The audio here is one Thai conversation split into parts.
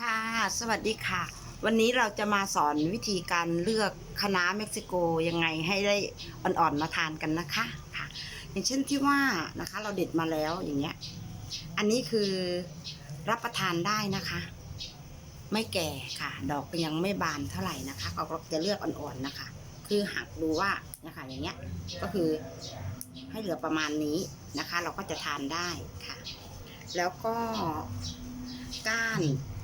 ค่ะ สวัสดีค่ะ วันนี้เราจะมาสอนวิธีการเลือกคะน้าเม็กซิโกยังไงให้ได้อ่อนๆมาทานกันนะคะค่ะ อย่างเช่นที่ว่านะคะ เราเด็ดมาแล้วอย่างเงี้ย อันนี้คือรับประทานได้นะคะ ไม่แก่ค่ะ ดอกก็ยังไม่บานเท่าไหร่นะคะเราก็จะเลือกอ่อนๆนะคะ คือหักดูว่านะคะอย่างเงี้ยก็คือให้เหลือประมาณนี้นะคะ เราก็จะทานได้ค่ะ แล้วก็ก้าน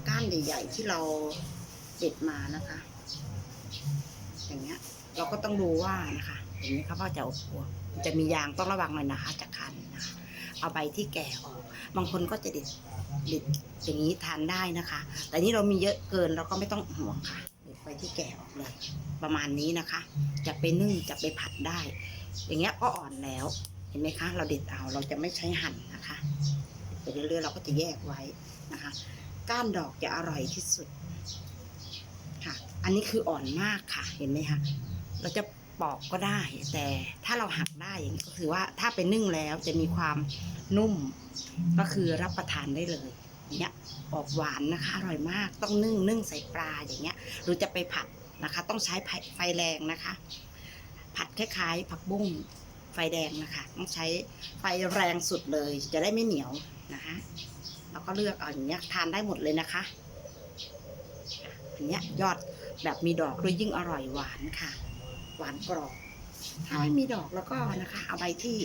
ก้านใหญ่ ๆ ที่เราเด็ดมานะคะ อย่างเงี้ย เราก็ต้องดูว่านะคะอย่างนี้ครับว่าจะอบอวบจะมียางต้องระวังหน่อยนะคะจะคันนะคะ เอาใบที่แก่ออก บางคนก็จะเด็ดเด็ดอย่างนี้ทานได้นะคะ แต่นี่เรามีเยอะเกินเราก็ไม่ต้องห่วงค่ะเด็ดใบที่แก่ออกเลย ประมาณนี้นะคะ จะไปนึ่งจะไปผัดได้ อย่างเงี้ยก็อ่อนแล้วเห็นไหมคะ เราเด็ดเอาเราจะไม่ใช้หั่นนะคะไปเรื่อยๆเราก็จะแยกไว้นะคะ ก้านดอกจะอร่อยที่สุดค่ะ อันนี้คืออ่อนมากค่ะ เห็นไหมคะเราจะปอกก็ได้ แต่ถ้าเราหักได้อย่างนี้ก็คือว่าถ้าไปนึ่งแล้วจะมีความนุ่ม ก็คือรับประทานได้เลยอย่างเงี้ยออกหวานนะคะอร่อยมากต้องนึ่งนึ่งใส่ปลาอย่างเงี้ย หรือจะไปผัดนะคะ ต้องใช้ไฟไฟแรงนะคะ ผัดคล้ายๆ ผักบุ้งไฟแดงนะคะ ต้องใช้ไฟแรงสุดเลย จะได้ไม่เหนียวนะคะ เราก็เลือกเอาอย่างเงี้ยทานได้หมดเลยนะคะอันเนี้ยยอดแบบมีดอกด้วยยิ่งอร่อยหวานค่ะ หวานกรอบถ้าไม่มีดอกแล้วก็นะคะ เอาใบที่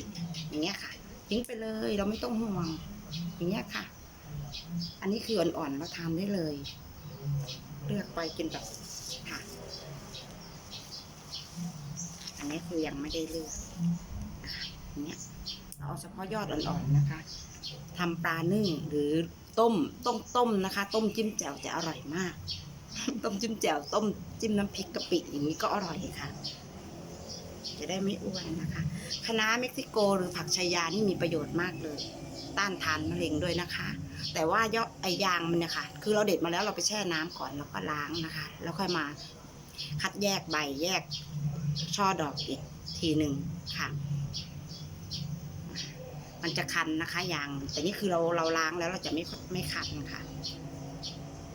อย่างเงี้ยค่ะทิ้งไปเลยเราไม่ต้องห่วงอย่างเงี้ยค่ะ อันนี้คืออ่อนๆเราทานได้เลย เลือกไปกินแบบค่ะ อันนี้คือยังไม่ได้เลือกนะคะอันเนี้ยเราเอาเฉพาะยอดอ่อนๆนะคะ ทำปลานึ่งหรือต้มต้มต้มนะคะ ต้มจิ้มแจ่วจะอร่อยมาก ต้มจิ้มแจ่วต้มจิ้มน้ำพริกกะปิอย่างนี้ก็อร่อยค่ะ จะได้ไม่อ้วนนะคะคะน้าเม็กซิโกหรือผักชายานี่มีประโยชน์มากเลย ต้านทานมะเร็งด้วยนะคะ แต่ว่ายอไอยางมันเนี่ยค่ะ คือเราเด็ดมาแล้วเราไปแช่น้ำก่อนแล้วก็ล้างนะคะ แล้วค่อยมาคัดแยกใบแยกช่อดอกอีกทีหนึ่งค่ะ มันจะคันนะคะยาง แต่นี่คือเราเราล้างแล้วเราจะไม่ไม่คันค่ะ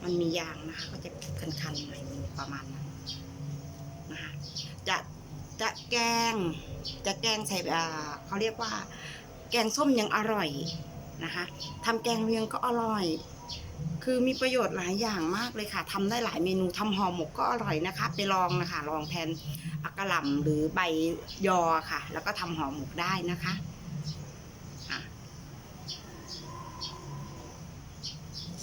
มันมียางนะคะ ก็จะคันๆหน่อยประมาณนั้นนะคะจะจะแกง จะแกงใส่อ่าเขาเรียกว่า แกงส้มยังอร่อยนะคะทำแกงเลียงก็อร่อย คือมีประโยชน์หลายอย่างมากเลยค่ะทำได้หลายเมนูทำห่อหมกก็อร่อยนะคะ ไปลองนะคะ ลองแทนอักกะหล่ำหรือใบยอค่ะ แล้วก็ทำห่อหมกได้นะคะ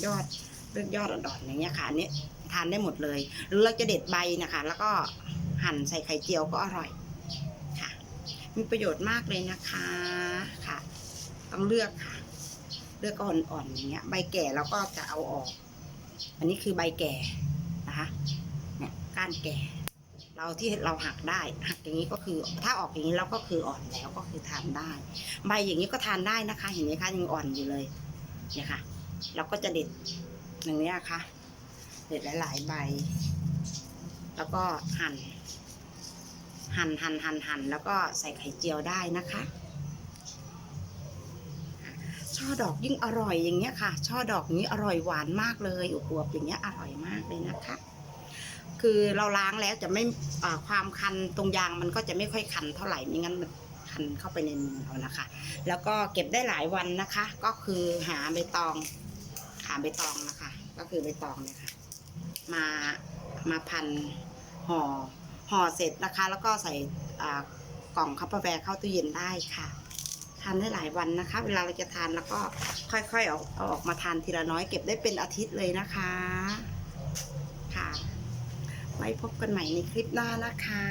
ยอดเลือกยอดอ่อนๆอย่างเงี้ยค่ะอันนี้ทานได้หมดเลย หรือเราจะเด็ดใบนะคะ แล้วก็หั่นใส่ไข่เจียวก็อร่อยค่ะ มีประโยชน์มากเลยนะคะค่ะ ต้องเลือกค่ะ เลือกก็อ่อนๆอย่างเงี้ย ใบแก่เราก็จะเอาออก อันนี้คือใบแก่นะคะเนี่ยก้านแก่ เราที่เราหักได้ หักอย่างนี้ก็คือ ถ้าออกอย่างนี้เราก็คืออ่อนแล้วก็คือทานได้ ใบอย่างนี้ก็ทานได้นะคะ เห็นไหมคะยังอ่อนอยู่เลยเนี่ยค่ะ เราก็จะเด็ดอย่างนี้ยค่ะ เด็ดหลายๆใบ แล้วก็หั่น หั่นหั่นหั่นหั่นแล้วก็ใส่ไข่เจียวได้นะคะช่อดอกยิ่งอร่อยอย่างเงี้ยค่ะ ช่อดอกนี้อร่อยหวานมากเลยอวบๆอย่างเงี้ยอร่อยมากเลยนะคะ คือเราล้างแล้วจะไม่ความคันตรงยางมันก็จะไม่ค่อยคันเท่าไหร่ไม่งั้นมันคันเข้าไปในมือเรานะคะ แล้วก็เก็บได้หลายวันนะคะ ก็คือหาใบตอง หาใบตองนะคะ ก็คือใบตองเนี่ยค่ะ มามาพันห่อห่อเสร็จนะคะ แล้วก็ใส่กล่องคัพเปอร์แวร์เข้าตู้เย็นได้ค่ะทานได้หลายวันนะคะ เวลาเราจะทานแล้วก็ค่อยๆเอาเอาออกมาทานทีละน้อยเก็บได้เป็นอาทิตย์เลยนะคะ ค่ะ ไว้พบกันใหม่ในคลิปหน้านะคะ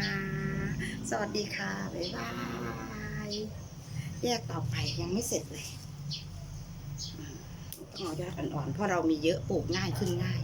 สวัสดีค่ะ บ๊ายบาย แยกต่อไปยังไม่เสร็จเลย เอายอดอ่อนๆเพราะเรามีเยอะปลูกง่ายขึ้นง่าย